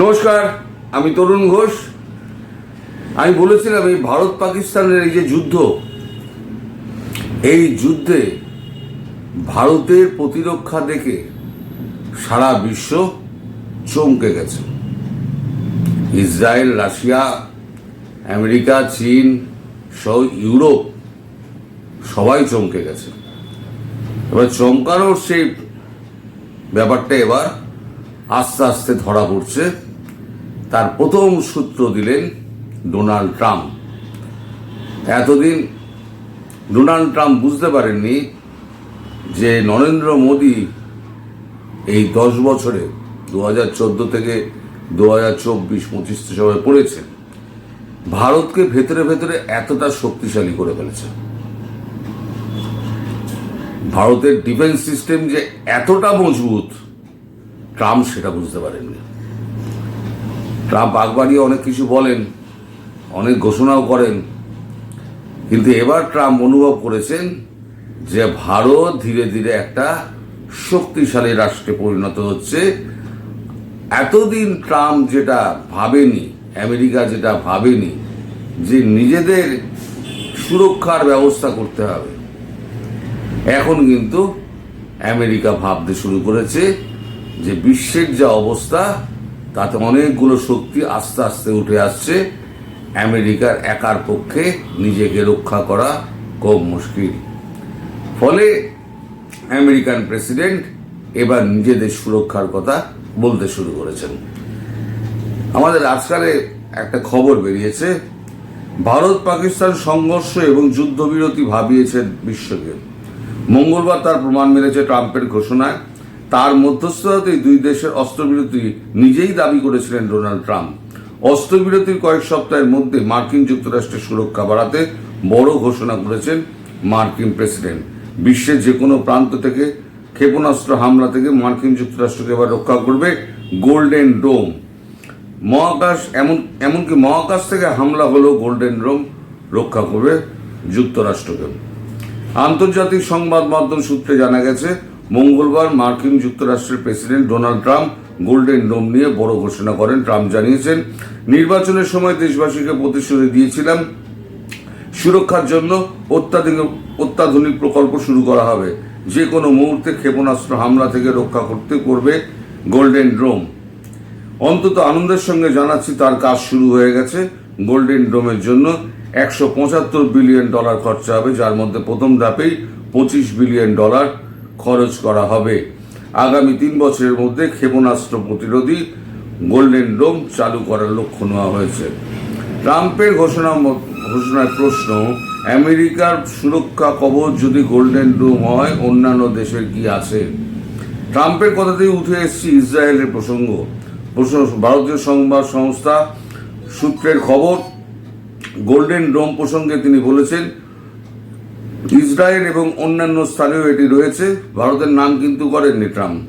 নমস্কার, আমি তরুণ ঘোষ। আমি বলেছিলাম এই ভারত পাকিস্তানের এই যে যুদ্ধ, এই যুদ্ধে ভারতের প্রতিরক্ষা দেখে সারা বিশ্ব চমকে গেছে। ইসরায়েল, রাশিয়া, আমেরিকা, চীন, সহ ইউরোপ সবাই চমকে গেছে। এবার চমকানোর সেই ব্যাপারটা এবার আস্তে আস্তে ধরা পড়ছে। তার প্রথম সূত্র দিলেন ডোনাল্ড ট্রাম্প। এতদিন ডোনাল্ড ট্রাম্প বুঝতে পারেননি যে নরেন্দ্র মোদী এই দশ বছরে দু হাজার চোদ্দ থেকে দু হাজার চব্বিশ পঁচিশ সময় পড়েছেন, ভারতকে ভেতরে ভেতরে এতটা শক্তিশালী করে ফেলেছে ভারতের ডিফেন্স সিস্টেম যে এতটা মজবুত, ট্রাম্প সেটা বুঝতে পারেননি। ট্রাম্প আগবাড়িয়ে অনেক কিছু বলেন, অনেক ঘোষণাও করেন। কিন্তু এবার ট্রাম্প অনুভব করেছেন যে ভারত ধীরে ধীরে একটা শক্তিশালী রাষ্ট্রে পরিণত হচ্ছে। এতদিন ট্রাম্প যেটা ভাবেনি, আমেরিকা যেটা ভাবেনি, যে নিজেদের সুরক্ষার ব্যবস্থা করতে হবে। এখন কিন্তু আমেরিকা ভাবতে শুরু করেছে যে বিশ্বের যা অবস্থা তাতে অনেকগুলো শক্তি আস্তে আস্তে উঠে আসছে। আমেরিকার একার পক্ষে নিজেকে রক্ষা করা খুব মুশকিল। ফলে আমেরিকান প্রেসিডেন্ট এবার নিজেদের সুরক্ষার কথা বলতে শুরু করেছেন। আমাদের আজকালে একটা খবর বেরিয়েছে। ভারত পাকিস্তান সংঘর্ষ এবং যুদ্ধবিরতি ভাবিয়েছে বিশ্বকে। মঙ্গলবার তার প্রমাণ মিলেছে ট্রাম্পের ঘোষণায়। তার মধ্যস্থতাতেই দুই দেশের অস্ত্রবিরতি নিজেই দাবি করেছিলেন ডোনাল্ড ট্রাম্প। অস্ত্রবিরতির কয়েক সপ্তাহের মধ্যে মার্কিন যুক্তরাষ্ট্রের সুরক্ষা বাড়াতে বড় ঘোষণা করেছেন মার্কিন প্রেসিডেন্ট। বিশ্বের যে কোনো প্রান্ত থেকে ক্ষেপণাস্ত্র হামলা থেকে মার্কিন যুক্তরাষ্ট্রকে এবার রক্ষা করবে গোল্ডেন ডোম। মহাকাশ এমন, এমনকি মহাকাশ থেকে হামলা হলেও গোল্ডেন ডোম রক্ষা করবে যুক্তরাষ্ট্রকে। আন্তর্জাতিক সংবাদ মাধ্যম সূত্রে জানা গেছে মঙ্গলবার মার্কিন যুক্তরাষ্ট্রের president Donald Trump golden dome নিয়ে বড় ঘোষণা করেন। ট্রাম্প জানিয়েছেন, নির্বাচনের সময় দেশবাসীকে প্রতিশ্রুতি দিয়েছিলাম, সুরক্ষার জন্য অত্যাধুনিক অত্যাধুনিক প্রকল্প শুরু করা হবে। যে কোনো মুহূর্তে ক্ষেপণাস্ত্র হামলা থেকে রক্ষা করতে করবে গোল্ডেন ড্রোম অন্তত আনন্দের সঙ্গে জানাচ্ছি, তার কাজ শুরু হয়ে গেছে। গোল্ডেন ডোমের জন্য একশো পঁচাত্তর বিলিয়ন ডলার খরচা হবে, যার মধ্যে প্রথম ধাপেই পঁচিশ বিলিয়ন ডলার খরচ করা হবে। আগামী তিন বছরের মধ্যে ক্ষেপণাস্ত্র প্রতিরোধী গোল্ডেন ডোম চালু করার লক্ষ্য নেওয়া হয়েছে। ট্রাম্পের ঘোষণা ঘোষণার প্রশ্ন, আমেরিকার সুরক্ষা কবচ যদি গোল্ডেন ডোম হয়, অন্যান্য দেশের কি আছে? ট্রাম্পের কথাতেই উঠে এসেছে ইসরায়েলের প্রসঙ্গ। ভারতীয় সংবাদ সংস্থা সূত্রের খবর, গোল্ডেন ডোম প্রসঙ্গে তিনি বলেছেন ইসরায়েল এবং অন্যান্য স্থানেও এটি রয়েছে। ভারতের নাম কিন্তু করেননি ট্রাম্প।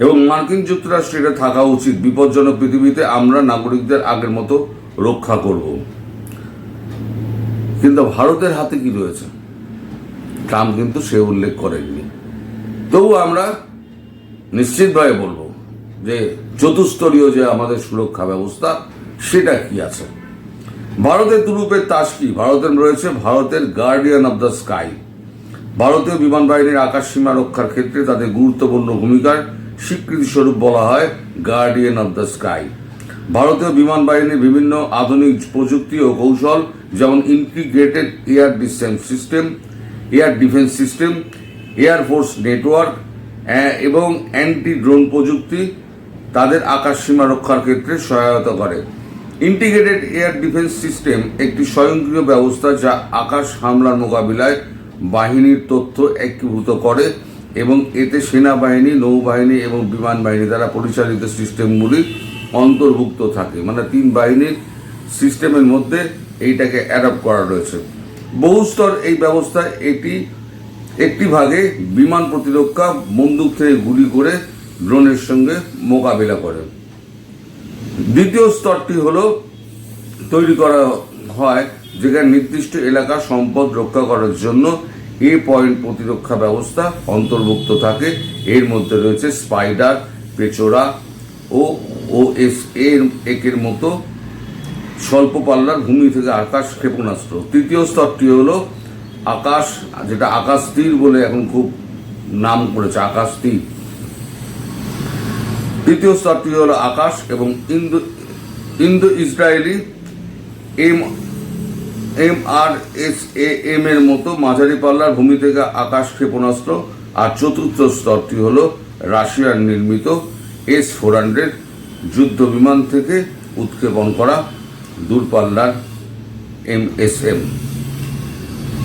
এবং মার্কিন যুক্তরাষ্ট্রে এটা থাকা উচিত। বিপজ্জনক পৃথিবীতে আমরা নাগরিকদের আগের মতো রক্ষা করব। কিন্তু ভারতের হাতে কি রয়েছে? ট্রাম্প কিন্তু সে উল্লেখ করেননি। তবু আমরা নিশ্চিতভাবে বলব যে চতুস্তরীয় যে আমাদের সুরক্ষা ব্যবস্থা, সেটা কি আছে? ভারতের দুরূপের তাস কি ভারতের রয়েছে ভারতের গার্ডিয়ান অব দ্য স্কাই ভারতীয় বিমান বাহিনীর আকাশ সীমা রক্ষার ক্ষেত্রে তাদের গুরুত্বপূর্ণ ভূমিকার স্বীকৃতি স্বরূপ বলা হয় গার্ডিয়ান অব দ্য স্কাই ভারতীয় বিমান বাহিনীর বিভিন্ন আধুনিক প্রযুক্তি ও কৌশল, যেমন integrated air defence system air defence system air force network এবং অ্যান্টি ড্রোন প্রযুক্তি তাদের আকাশ সীমা রক্ষার ক্ষেত্রে সহায়তা করে। ইন্টিগ্রেটেড এয়ার ডিফেন্স সিস্টেম একটি স্বয়ংক্রিয় ব্যবস্থা যা আকাশ হামলার মোকাবিলায় বাহিনীর তথ্য একীভূত করে এবং এতে সেনাবাহিনী, নৌবাহিনী এবং বিমান বাহিনী দ্বারা পরিচালিত সিস্টেমগুলি অন্তর্ভুক্ত থাকে। মানে তিন বাহিনীর সিস্টেমের মধ্যে এইটাকে অ্যাডাপ্ট করা রয়েছে। বহুস্তর এই ব্যবস্থায় এটি একটি ভাগে বিমান প্রতিরক্ষা বন্দুক থেকে গুলি করে ড্রোনের সঙ্গে মোকাবিলা করে। দ্বিতীয় স্তরটি হলো তৈরি করা হয় যেখানে নির্দিষ্ট এলাকা সম্পদ রক্ষা করার জন্য এ পয়েন্ট প্রতিরক্ষা ব্যবস্থা অন্তর্ভুক্ত থাকে। এর মধ্যে রয়েছে স্পাইডার, পেচোরা ও ও এস এর একের মতো স্বল্প পাল্লার ভূমি থেকে আকাশ ক্ষেপণাস্ত্র। তৃতীয় স্তরটি হলো আকাশ, যেটা আকাশ তীর বলে এখন খুব নাম করেছে, আকাশ তীর। তৃতীয় স্তরটি হলো আকাশ এবং Indo Indo Israeli M M R S A M এর মতো মাঝারি পাল্লার ভূমি থেকে আকাশ ক্ষেপণাস্ত্র আর চতুর্থ স্তরটি হলো রাশিয়ার নির্মিত এস ফোর হান্ড্রেড যুদ্ধ বিমান থেকে উৎক্ষেপণ করা দূরপাল্লার এম এস এম।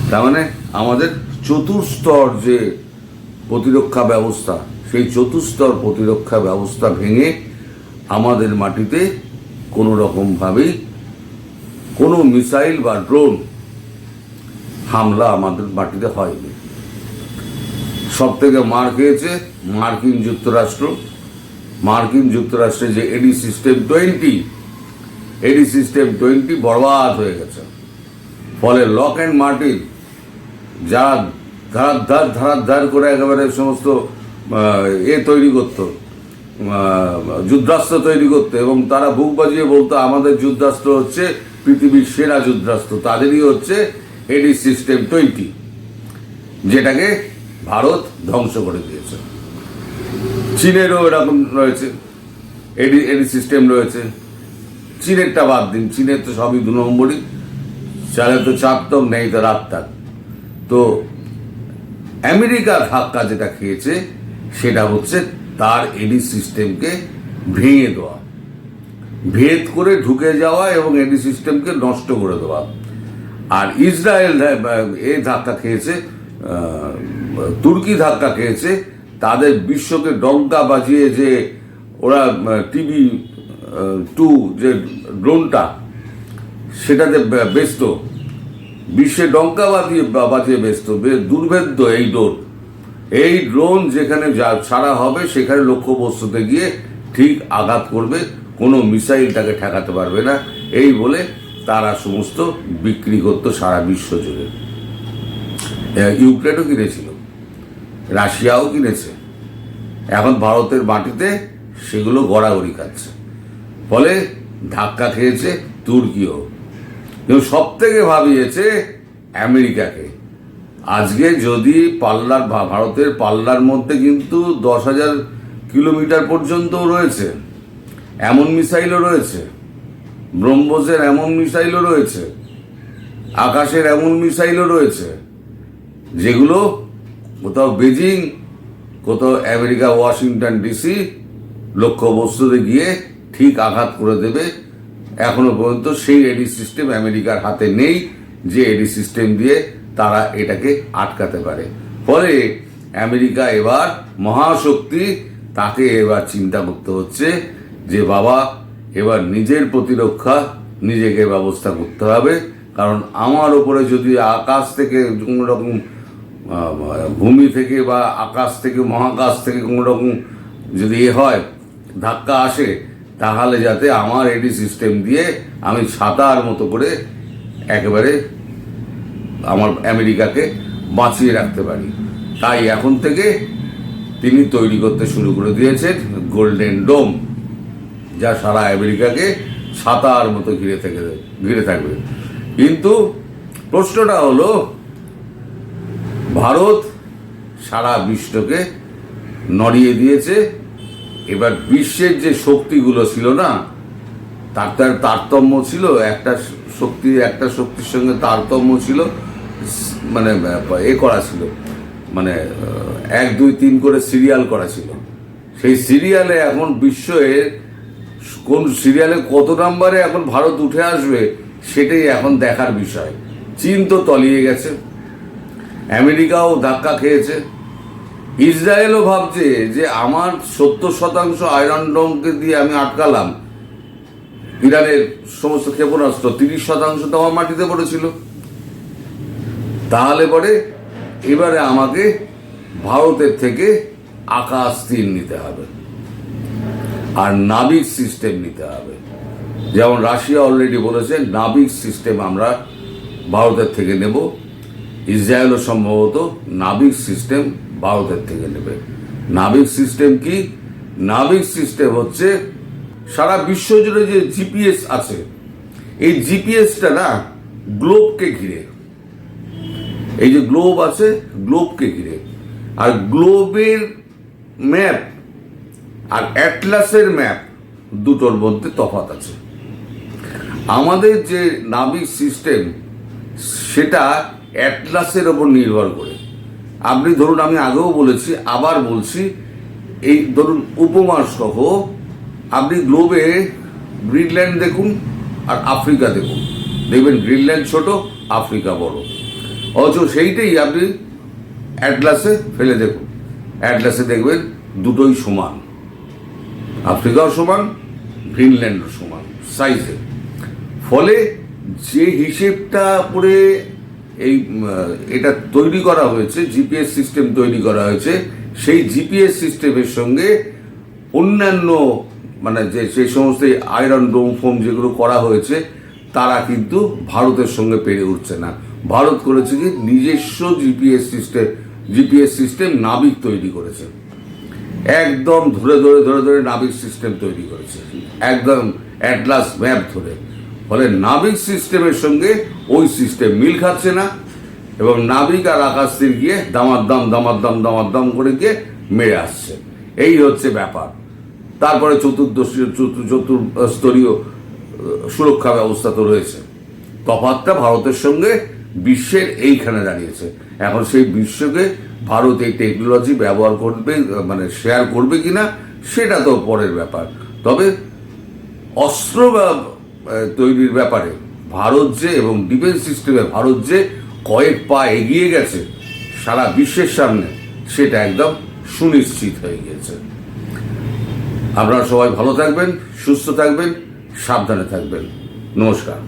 তার মানে আমাদের চতুর্স্তর যে প্রতিরক্ষা ব্যবস্থা সেই চতুস্তর প্রতিরক্ষা ব্যবস্থা ভেঙে আমাদের মাটিতে কোনো রকমভাবেই কোনো মিসাইল বা ড্রোন হামলা আমাদের মাটিতে হয়নি। সব থেকে মার খেয়েছে মার্কিন যুক্তরাষ্ট্র। মার্কিন যুক্তরাষ্ট্রে যে AD system twenty, AD system twenty বরবাদ হয়ে গেছে। ফলে লক অ্যান্ড মার্টিন, যারা ধার ধার ধার ধার করে একেবারে সমস্ত এ তৈরি করতো। যুদ্ধাস্ত্র তৈরি করতো এবং তারা বুক বাজিয়ে বলতো, আমাদের যুদ্ধাস্ত্র হচ্ছে পৃথিবীর সেরা যুদ্ধাস্ত্র। তাদেরই হচ্ছে এডি সিস্টেম টোয়েন্টি, যেটাকে ভারত ধ্বংস করে দিয়েছে। চীনেরও এরকম রয়েছে, এডি এডি সিস্টেম রয়েছে। চীনেরটা বাদ দিন, চীনের তো সবই দু নম্বরই। চালে তো চারতম নেই, তো রাত তো আমেরিকার ধাক্কা যেটা খেয়েছে সেটা হচ্ছে তার এডি সিস্টেমকে ভেঙে দেওয়া। ভেদ করে ঢুকে যাওয়া এবং এডি সিস্টেমকে নষ্ট করে দেওয়া। আর ইসরায়েল এ ধাক্কা খেয়েছে তুর্কি ধাক্কা খেয়েছে, তাদের বিশ্বকে ডঙ্কা বাজিয়ে যে ওরা টিভি টু যে ড্রোনটা, সেটাতে ব্যস্ত। বিশ্বে ডঙ্কা বাজিয়ে বাজিয়ে ব্যস্ত। দুর্ভেদ্য এই ড্রোন। এই ড্রোন যেখানে ছাড়া হবে, সেখানে লক্ষ্যবস্তুতে গিয়ে ঠিক আঘাত করবে, কোনো মিসাইল তাকে ঠেকাতে পারবে না। এই বলে তারা সমস্ত বিক্রি করতো সারা বিশ্ব জুড়ে। ইউক্রেনও কিনেছিল, রাশিয়াও কিনেছে। এখন ভারতের মাটিতে সেগুলো গড়াগড়ি খাচ্ছে। ফলে ধাক্কা খেয়েছে তুর্কিও। কিন্তু সব থেকে ভাবিয়েছে আমেরিকাকে। আজকে যদি পাল্লার ভারতের পাল্লার মধ্যে কিন্তু দশ হাজার কিলোমিটার পর্যন্ত রয়েছে, এমন মিসাইলও রয়েছে, ব্রহ্মসের এমন মিসাইলও রয়েছে, আকাশের এমন মিসাইলও রয়েছে, যেগুলো কোথাও বেজিং, কোথাও আমেরিকা, ওয়াশিংটন ডিসি লক্ষ্যবস্তুতে গিয়ে ঠিক আঘাত করে দেবে। এখনও পর্যন্ত সেই এডি সিস্টেম আমেরিকার হাতে নেই, যে এডি সিস্টেম দিয়ে তারা এটাকে আটকাতে পারে। ফলে আমেরিকা এবার মহাশক্তি, তাকে এবার চিন্তা করতে হচ্ছে যে বাবা, এবার নিজের প্রতিরক্ষা, নিজেকে ব্যবস্থা করতে হবে। কারণ আমার ওপরে যদি আকাশ থেকে কোনো রকম ভূমি থেকে বা আকাশ থেকে, মহাকাশ থেকে কোনো রকম যদি এ হয়, ধাক্কা আসে, তাহলে যাতে আমার এডি সিস্টেম দিয়ে আমি ছাতার মতো করে একেবারে আমার আমেরিকাকে বাঁচিয়ে রাখতে পারি। তাই এখন থেকে তিনি তৈরি করতে শুরু করে দিয়েছেন গোল্ডেন ডোম যা সারা আমেরিকাকে ছাতার মতো ঘিরে থেকে, ঘিরে থাকবে। কিন্তু প্রশ্নটা হলো, ভারত সারা বিশ্বকে নড়িয়ে দিয়েছে, এবার বিশ্বের যে শক্তিগুলো ছিল না, তার তার তারতম্য ছিল, একটা শক্তি, একটা শক্তির সঙ্গে তারতম্য ছিল মানে এ করা ছিল। মানে এক, দুই, তিন করে সিরিয়াল করা ছিল। সেই সিরিয়ালে এখন বিশ্বের কোন সিরিয়ালে কত নাম্বারে এখন ভারত উঠে আসবে, সেটাই এখন দেখার বিষয়। চীন তো তলিয়ে গেছে। আমেরিকাও ধাক্কা খেয়েছে। ইসরায়েলও ভাবছে যে আমার সত্তর শতাংশ আয়রন ডোমকে দিয়ে আমি আটকালাম। ইরানের সমস্ত ক্ষেপণাস্ত্র, তিরিশ শতাংশ তো আমার মাটিতে পড়েছিল। তাহলে পরে এবারে আমাকে ভারতের থেকে আকাশ তীর নিতে হবে। আর নাবিক সিস্টেম নিতে হবে। যেমন রাশিয়া অলরেডি বলেছে, নাবিক সিস্টেম আমরা ভারতের থেকে নেব। ইসরায়েলও সম্ভবত নাবিক সিস্টেম ভারতের থেকে নেবে। নাবিক সিস্টেম কি? নাবিক সিস্টেম হচ্ছে সারা বিশ্ব জুড়ে যে জিপিএস আছে, এই জিপিএসটা না গ্লোবকে ঘিরে এই যে গ্লোব আছে গ্লোবকে ঘিরে। আর গ্লোবের ম্যাপ আর অ্যাটলাসের ম্যাপ দুটোর মধ্যে তফাৎ আছে। আমাদের যে নাবিক সিস্টেম সেটা অ্যাটলাসের ওপর নির্ভর করে। আপনি ধরুন, আমি আগেও বলেছি, আবার বলছি, এই ধরুন উপমা সহ আপনি গ্লোবে গ্রিনল্যান্ড দেখুন আর আফ্রিকা দেখুন। দেখবেন গ্রিনল্যান্ড ছোট আফ্রিকা বড়। অথচ সেইটাই আপনি অ্যাটলাসে ফেলে দেখুন। অ্যাটলাসে দেখবেন দুটোই সমান। আফ্রিকাও সমান, গ্রিনল্যান্ডও সমান সাইজে ফলে যে হিসেবটা করে এই এটা তৈরি করা হয়েছে, জিপিএস সিস্টেম তৈরি করা হয়েছে, সেই জিপিএস সিস্টেমের সঙ্গে অন্যান্য মানে যে সেই সমস্ত আয়রন ডোম ফোম যেগুলো করা হয়েছে, তারা কিন্তু ভারতের সঙ্গে পেরে উঠছে না। ভারত করেছে কি? নিজস্ব জিপিএস সিস্টেম জিপিএস সিস্টেম নাবিক তৈরি করেছে। একদম ধরে ধরে ধরে ধরে নাবিক সিস্টেম তৈরি করেছে। একদম অ্যাটলাস ম্যাপ ধরে। ফলে নাবিক সিস্টেমের সঙ্গে ওই সিস্টেম মিল খাচ্ছে না এবং নাবিক আর আকাশতীর গিয়ে দামার দাম দামার দাম করে গিয়ে মেরে আসছে। এই হচ্ছে ব্যাপার। তারপরে চতুর্দশ চতুর চতুর্স্তরীয় সুরক্ষা ব্যবস্থা তো রয়েছে। তফাতটা ভারতের সঙ্গে বিশ্বের এইখানে দাঁড়িয়েছে। এখন সেই বিশ্বকে ভারত এই টেকনোলজি ব্যবহার করবে মানে শেয়ার করবে কিনা, সেটা তো পরের ব্যাপার। তবে অস্ত্র তৈরির ব্যাপারে ভারত যে এবং ডিফেন্স সিস্টেমে ভারত যে কয়েক পা এগিয়ে গেছে, সারা বিশ্বের সামনে, সেটা একদম সুনিশ্চিত হয়ে গিয়েছে আপনারা সবাই ভালো থাকবেন, সুস্থ থাকবেন, সাবধানে থাকবেন। নমস্কার।